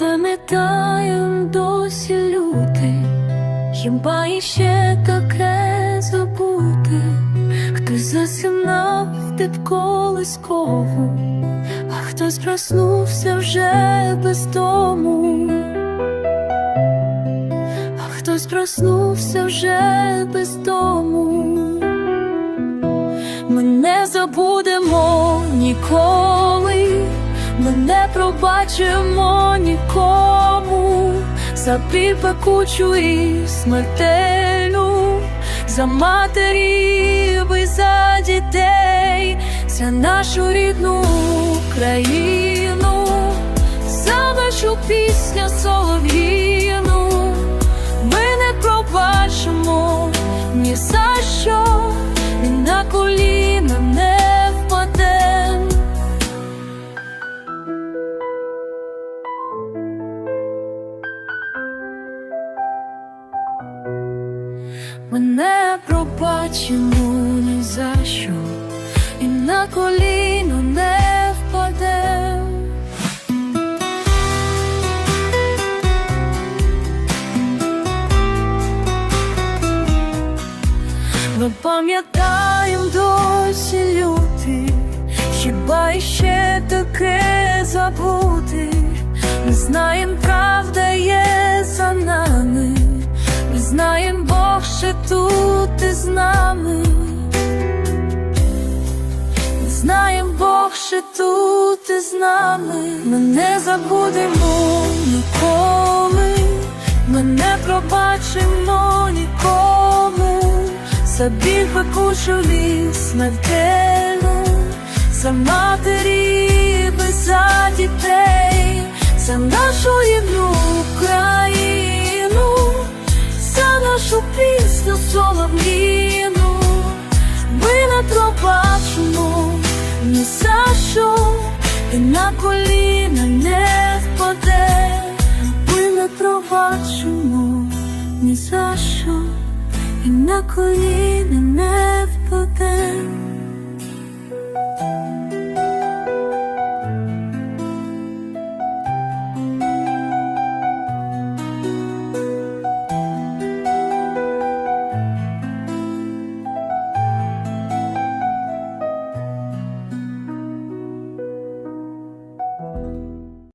Ми пам'ятаємо досі люди, хіба іще таке забути, хтось засинав під колискову, а хтось проснувся вже без дому, а хтось проснувся вже без дому. Ми не забудемо ніколи, ми не пробачимо нікому за пекучу і смертельну, за матерів і за дітей, за нашу рідну країну, за нашу пісню солов'їну. Ми не пробачимо ні за що, і на коліна не Ми не пробачимо ні за що, і на коліна не впадем. Ми пам'ятаємо досі люти, хіба іще таке забути? Ми знаєм, правда Ще тут із нами. Ми не забудемо ніколи, ми не пробачимо нікому. За біль пекучові смертельну, за матерів і за дітей, за нашу рідну країну, за нашу пісню солов'їну, ми не пробачимо ні що, і на коліна не впаде, ми не пробачимо ні за що. І на коліна